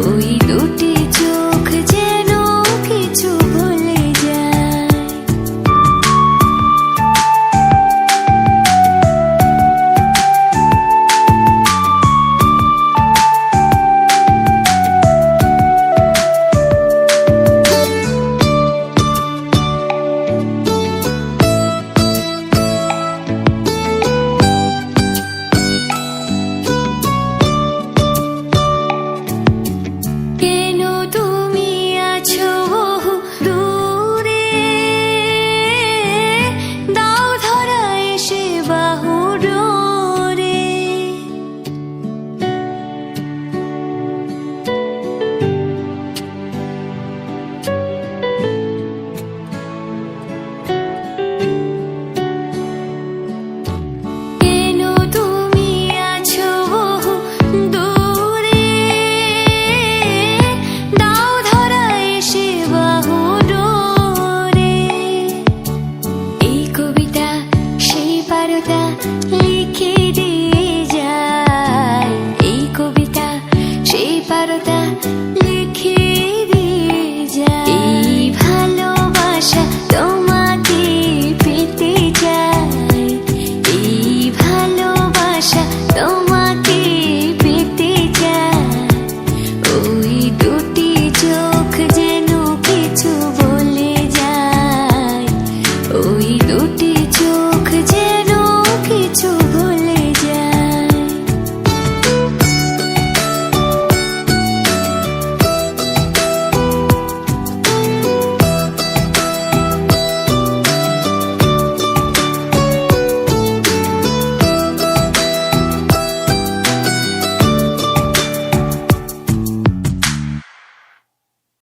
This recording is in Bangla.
Oh, yeah. কবিতা লিখে দিয়ে এই কবিতা সেই পারতা